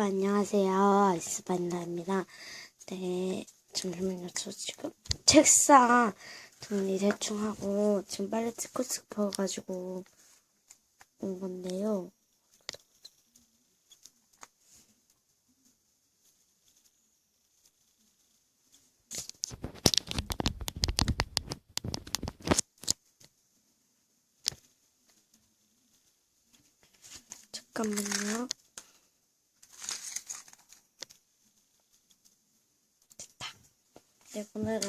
여러분 안녕하세요. 아이스반다입니다. 네, 잠시만요. 저 지금 책상 정리 대충 하고 지금 빨리 찍고 싶어가지고 온 건데요. 잠깐만요. 됐다. 네, 오늘은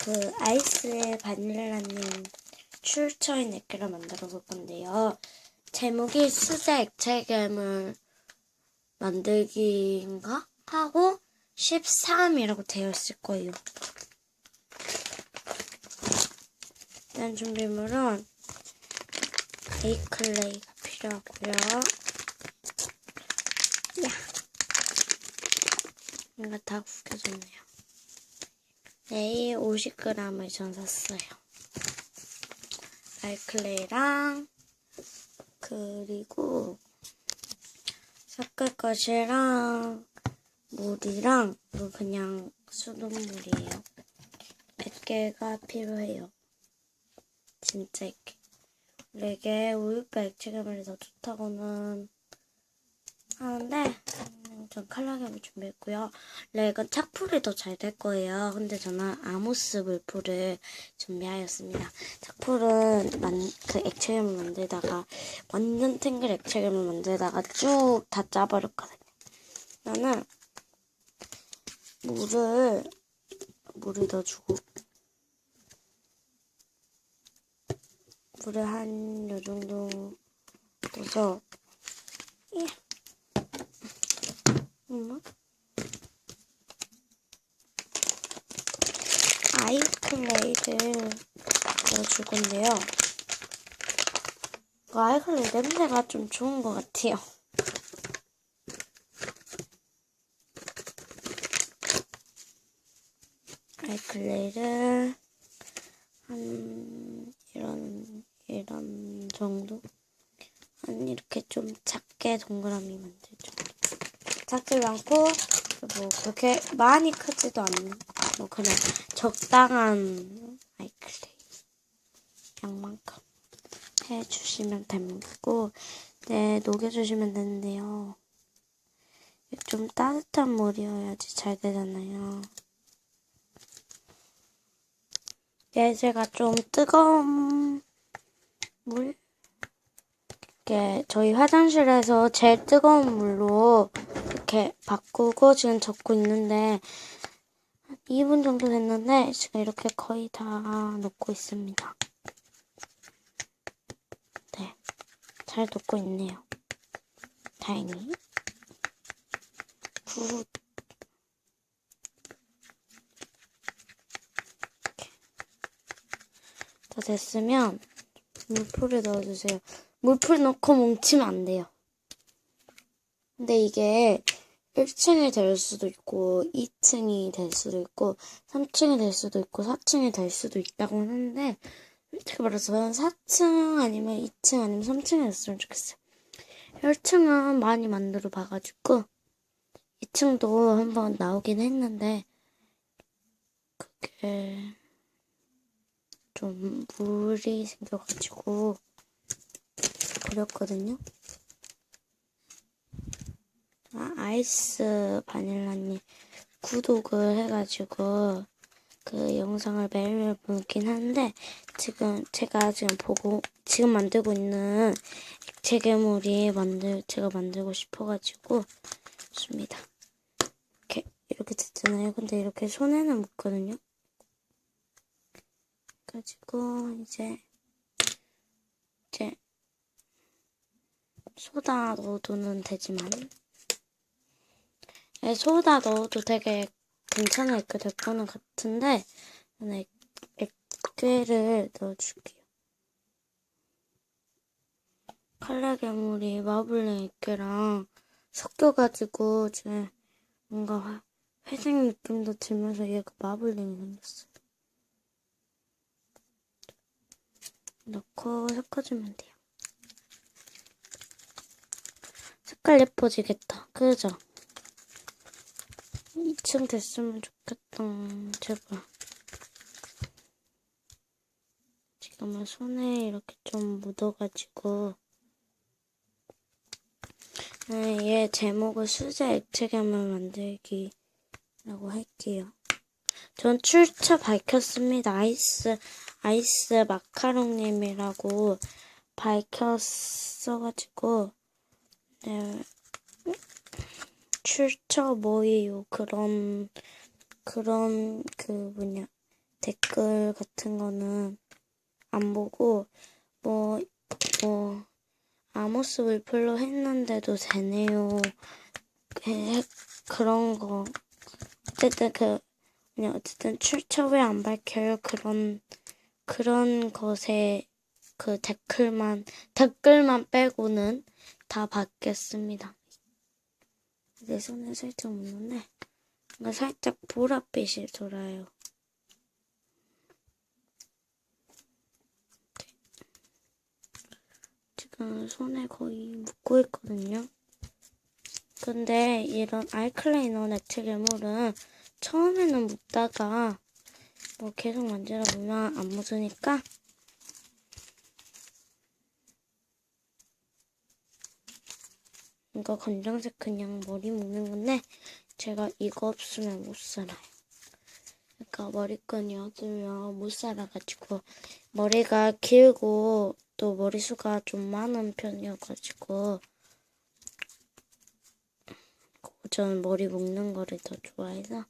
그 아이스의 바닐라님 출처인 액기를 만들어 볼 건데요. 제목이 수제 액체 괴물 만들기인가? 하고 13이라고 되어 있을 거예요. 일단 준비물은 에이클레이가 필요하고요. 야, 뭔가 다 구겨졌네요. 네이 50g을 전 샀어요. 알클레이랑 그리고 섞을 것이랑 물이랑 이거 그냥 수돗물이에요. 100개가 필요해요. 진짜 100개. 원래 이게 우유가 액체감이 더 좋다고는 하는데 음, 전 칼라감을 준비했고요. 원래 이건 착풀이 더 잘 될 거예요. 근데 저는 아모스 물풀을 준비하였습니다. 착풀은 만, 그 액체감을 만들다가 완전 탱글 액체감을 만들다가 쭉 다 짜버렸거든요. 나는 물을 물을 넣어주고 물을 한 요 정도 넣어서 예. 엄마 아이클레이를 넣어줄 건데요. 그 아이클레이 냄새가 좀 좋은 것 같아요. 아이클레이를 한 이런 이런 정도 한 이렇게 좀 작게 동그라미 만들 정도 작지 않고 뭐 그렇게 많이 크지도 않는 뭐 그냥 적당한 아이클레이 양만큼 해주시면 되고 네 녹여주시면 되는데요. 좀 따뜻한 물이어야지 잘 되잖아요. 얘 제가 좀 뜨거운 물? 이렇게 저희 화장실에서 제일 뜨거운 물로 이렇게 바꾸고 지금 적고 있는데 2분 정도 됐는데 지금 이렇게 거의 다 녹고 있습니다. 네, 잘 녹고 있네요. 다행히. 굿. 다 됐으면 물풀을 넣어주세요. 물풀 넣고 뭉치면 안 돼요. 근데 이게 1층이 될 수도 있고 2층이 될 수도 있고 3층이 될 수도 있고 4층이 될 수도 있다고 하는데 솔직히 말해서 4층 아니면 2층 아니면 3층이 됐으면 좋겠어요. 1층은 많이 만들어 봐가지고 2층도 한번 나오긴 했는데 그게 좀 물이 생겨가지고 버렸거든요. 아, 아이스 바닐라님 구독을 해가지고 그 영상을 매일매일 보긴 하는데 지금 제가 지금 보고 지금 만들고 있는 액체 괴물이 만들 제가 만들고 싶어가지고 씁니다. 이렇게 이렇게 됐잖아요. 근데 이렇게 손에는 묻거든요. 가지고 이제 이제 소다 넣어도는 되지만 네, 소다 넣어도 되게 괜찮을 될 거는 같은데 저는 액괴를 넣어줄게요. 칼라 괴물이 마블링 액괴랑 섞여가지고 지금 뭔가 회색 느낌도 들면서 얘가 마블링이 생겼어요. 넣고 섞어주면 돼요. 색깔 예뻐지겠다. 그죠? 2층 됐으면 좋겠다. 제발. 지금은 손에 이렇게 좀 묻어가지고 네, 얘 제목을 수제 액체괴물 만들기라고 할게요. 전 출처 밝혔습니다. 아이스 아이스 마카롱님이라고 밝혔어가지고 네 출처 뭐예요 그런 그런 그 뭐냐 댓글 같은 거는 안 보고 뭐 뭐 아모스 물풀로 했는데도 되네요. 해- 그런 거 어쨌든 그 그냥 어쨌든 출처 왜 안 밝혀요 그런 그런 것에 그 댓글만 댓글만 빼고는 다 받겠습니다. 내 손에 살짝 묻는데 뭔가 살짝 보랏빛이 돌아요. 지금 손에 거의 묻고 있거든요. 근데 이런 알클레이너 액체 괴물은 처음에는 묻다가 뭐 계속 만지다 보면 안 묻으니까 이거 검정색 그냥 머리 묶는 건데 제가 이거 없으면 못 살아요. 그러니까 머리끈이 없으면 못 살아가지고 머리가 길고 또 머리수가 좀 많은 편이어가지고 저는 머리 묶는 거를 더 좋아해서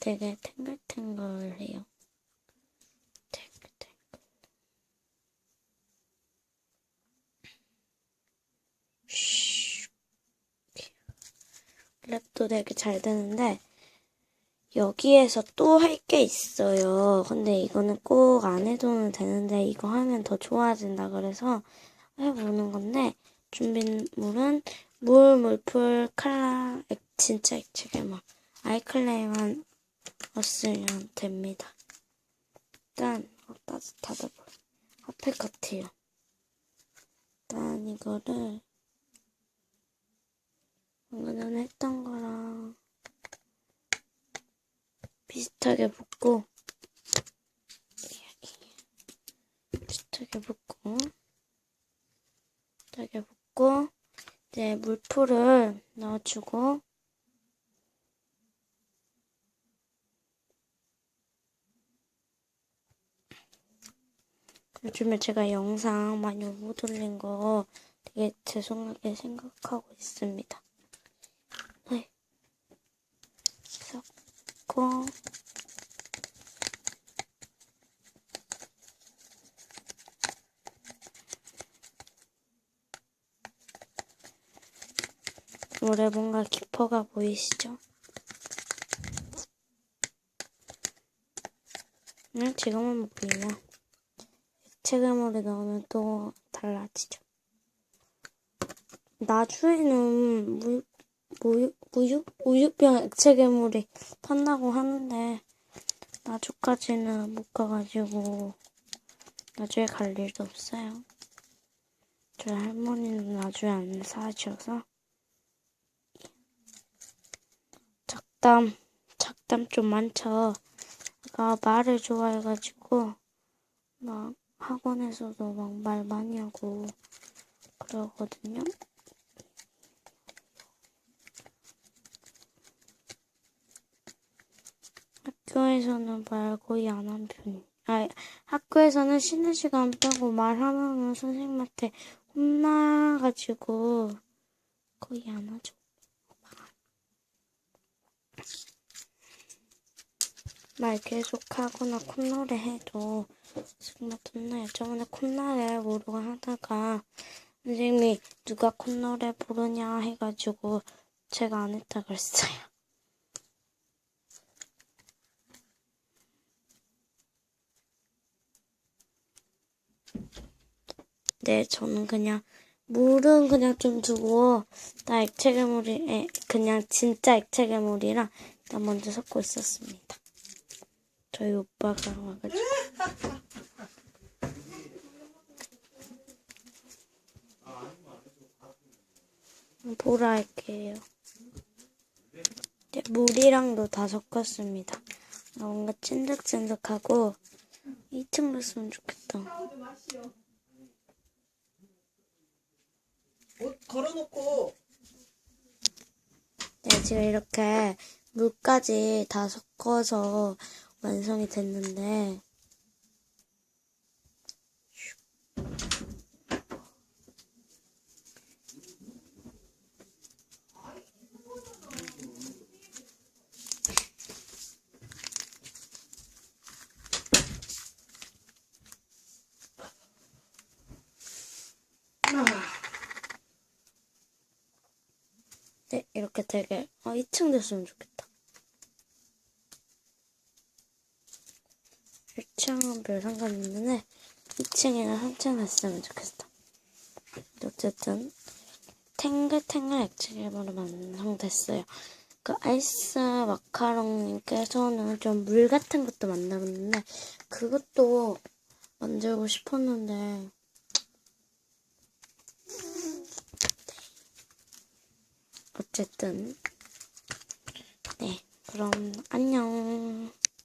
되게 탱글탱글해요. 랩도 되게 잘 되는데 여기에서 또 할 게 있어요. 근데 이거는 꼭 안 해도는 되는데 이거 하면 더 좋아진다 그래서 해보는 건데 준비물은 물, 물풀, 칼라, 액, 진짜 액체괴물, 아이클레이만 없으면 됩니다. 일단 어, 따뜻하다. 핫팩 같아요. 일단 이거를 방금 전에 했던 거랑 비슷하게 붓고 비슷하게 붓고 비슷하게 붓고 이제 물풀을 넣어주고 요즘에 제가 영상 많이 못 올린 거 되게 죄송하게 생각하고 있습니다. 네. 섞고 물에 뭔가 깊어가 보이시죠? 음, 지금은 보이네 요. 액체괴물에 넣으면 또 달라지죠. 나주에는 무, 무유, 무유? 우유병 액체괴물이 판다고 하는데, 나주까지는 못 가가지고, 나주에 갈 일도 없어요. 저희 할머니는 나주에 안 사셔서, 작담, 작담 좀 많죠. 제가 말을 좋아해가지고, 막, 학원에서도 막말 많이 하고 그러거든요. 학교에서는 말 거의 안 한 편이. 아, 학교에서는 쉬는 시간 빼고 말하면은 선생님한테 혼나가지고 거의 안 하죠. 말 계속 하거나 콧노래 해도 정말 혼나요. 저번에 콧노래 모르고 하다가 선생님이 누가 콧노래 부르냐 해가지고 제가 안 했다 그랬어요. 네, 저는 그냥 물은 그냥 좀 두고 나 액체 괴물이 그냥 진짜 액체 괴물이랑 일단 먼저 섞고 있었습니다. 저희 오빠가 와가지고 보라 할게요. 이제 물이랑도 다 섞었습니다. 아, 뭔가 찐득찐득하고 2층 갔으면 좋겠다. 옷 걸어놓고 네, 지금 이렇게 물까지 다 섞어서 완성이 됐는데, 네, 이렇게 되게, 어, 2층 됐으면 좋겠다. 1층은 별 상관 없는데, 2층이나 3층 됐으면 좋겠다. 어쨌든, 탱글탱글 액체괴물로 완성됐어요. 그 아이스 마카롱님께서는 좀 물 같은 것도 만들었는데, 그것도 만들고 싶었는데, 어쨌든. 네 그럼 안녕